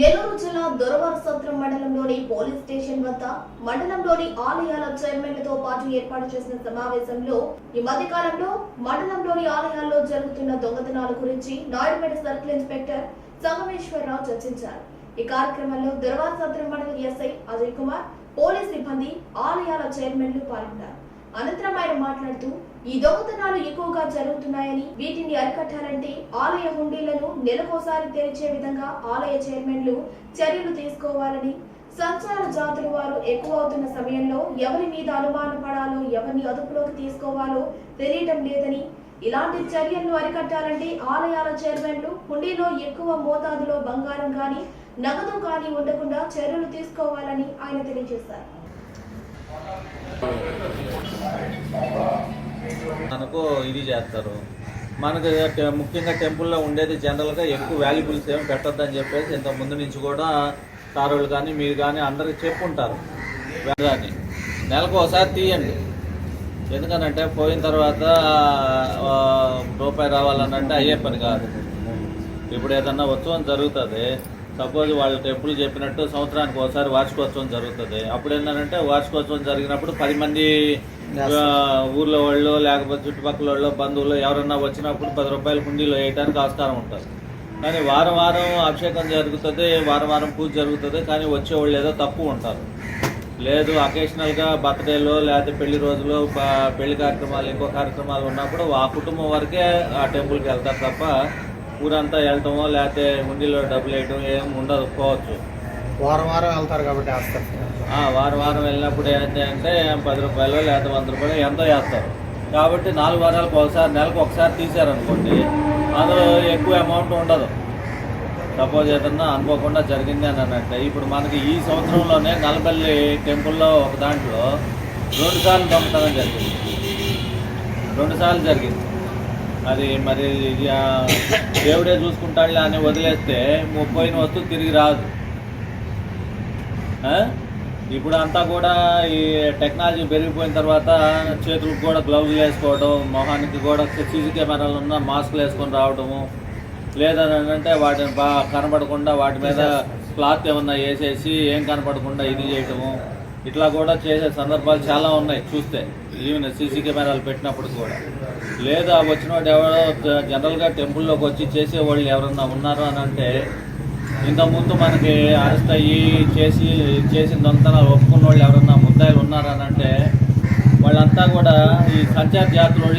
నెల్లూరు జిల్లా దొరవారు సత్రం మండలంలోని పోలీస్ స్టేషన్ వద్ద మండలంలోని ఆలయాల చైర్మన్లతో పాటు ఏర్పాటు చేసిన సమావేశంలో ఈ మధ్య కాలంలో మండలంలోని ఆలయాల్లో జరుగుతున్న దొంగతనాల గురించి నాయుడుపేట సర్కిల్ ఇన్స్పెక్టర్ సంగమేశ్వరరావు చర్చించారు. ఈ కార్యక్రమంలో దొరవారు సత్రం మండల ఎస్ఐ అజయ్ కుమార్ పోలీస్ సిబ్బంది ఆలయాల చైర్మన్లు పాల్గొన్నారు. అనంతరం ఆయన మాట్లాడుతూ ఈ దొంగతనాలు ఎక్కువగా జరుగుతున్నాయని వీటిని అరికట్టాలంటే ఆలయ హుండీలను నెలకోసారి తెరిచే విధంగా ఆలయ చైర్మన్లు చర్యలు తీసుకోవాలని సంచార జాతుల వారు ఎక్కువ అవుతున్న సమయంలో ఎవరి మీద అనుమానం పడాలో ఎవరిని అదుపులోకి తీసుకోవాలో తెలియటం లేదని ఇలాంటి చర్యలను అరికట్టాలంటే ఆలయాల చైర్మన్లు హుండీలో ఎక్కువ మోతాదులో బంగారం కానీ నగదు కానీ ఉండకుండా చర్యలు తీసుకోవాలని ఆయన తెలియజేశారు. మనకు ఇది చేస్తారు. మనకు ముఖ్యంగా టెంపుల్లో ఉండేది జనరల్గా ఎక్కువ వాల్యుబుల్స్ ఏమి అని చెప్పేసి ఇంత ముందు నుంచి కూడా సారోళ్ళు కానీ మీరు కానీ అందరికి చెప్పుంటారు. కానీ నెలకు ఒకసారి తీయండి. ఎందుకనంటే పోయిన తర్వాత రూపాయి రావాలనంటే అయ్యే పని కాదు. ఇప్పుడు ఏదన్నా ఉత్సవం జరుగుతుంది సపోజ్ వాళ్ళ టెంపుల్ చెప్పినట్టు సంవత్సరానికి ఒకసారి వార్షికోత్సవం జరుగుతుంది. అప్పుడు ఏంటంటే వార్షికోత్సవం జరిగినప్పుడు పది మంది ఊర్లో వాళ్ళు లేకపోతే చుట్టుపక్కల వాళ్ళు బంధువులు ఎవరన్నా వచ్చినప్పుడు పది రూపాయల హుండీలో వేయడానికి ఆస్కారం ఉంటుంది. కానీ వారం వారం అభిషేకం జరుగుతుంది వారం వారం పూజ జరుగుతుంది కానీ వచ్చేవాళ్ళు ఏదో తక్కువ ఉంటారు. లేదు అకేషనల్గా బర్త్డేలో లేకపోతే పెళ్ళి రోజులు పెళ్ళి కార్యక్రమాలు ఇంకో కార్యక్రమాలు ఉన్నప్పుడు ఆ కుటుంబం వరకే ఆ టెంపుల్కి వెళ్తారు తప్ప ఊరంతా వెళ్ళటమో లేకపోతే హుండీలో డబ్బులు వేయటం ఏం ఉండదు పోవచ్చు. వారం వారం వెళ్తారు కాబట్టి వేస్తారు వారం వారం వెళ్ళినప్పుడు ఏంటి అంటే పది రూపాయలు లేకపోతే వంద రూపాయలు ఎంతో వేస్తారు. కాబట్టి నాలుగు వారాలకు ఒకసారి నెలకు ఒకసారి తీశారనుకోండి అందులో ఎక్కువ అమౌంట్ ఉండదు. సపోజ్ ఏదన్నా అనుకోకుండా జరిగింది అని అంటే ఇప్పుడు మనకి ఈ సంవత్సరంలోనే నలబల్లి టెంపుల్లో ఒక దాంట్లో రెండు సార్లు దొంగతనం జరిగింది. రెండు సార్లు జరిగింది. అది మరి ఇక దేవుడే చూసుకుంటాడులే అని వదిలేస్తే పోయిన వస్తువు తిరిగి రాదు? ఇప్పుడు అంతా కూడా ఈ టెక్నాలజీ పెరిగిపోయిన తర్వాత చేతులకు కూడా గ్లౌజులు వేసుకోవడం మొహానికి కూడా సీసీ కెమెరాలు ఉన్న మాస్కులు వేసుకొని రావడము లేదని అంటే వాటిని బాగా కనపడకుండా వాటి మీద క్లాత్ ఏమన్నా వేసేసి ఏం కనపడకుండా ఇది చేయటము. ఇట్లా కూడా చేసే సందర్భాలు చాలా ఉన్నాయి చూస్తే. ఈవెన్ సీసీ కెమెరాలు పెట్టినప్పుడు కూడా. లేదా వచ్చిన వాడు ఎవరో జనరల్గా టెంపుల్లోకి వచ్చి చేసేవాళ్ళు ఎవరన్నా ఉన్నారు అని అంటే ఇంతకుముందు మనకి అరెస్ట్ అయ్యి చేసి చేసిన దొంగతనాలు ఒప్పుకున్న వాళ్ళు ఎవరన్నా ముద్దాయిలు ఉన్నారని అంటే వాళ్ళంతా కూడా ఈ సంచార జాతుల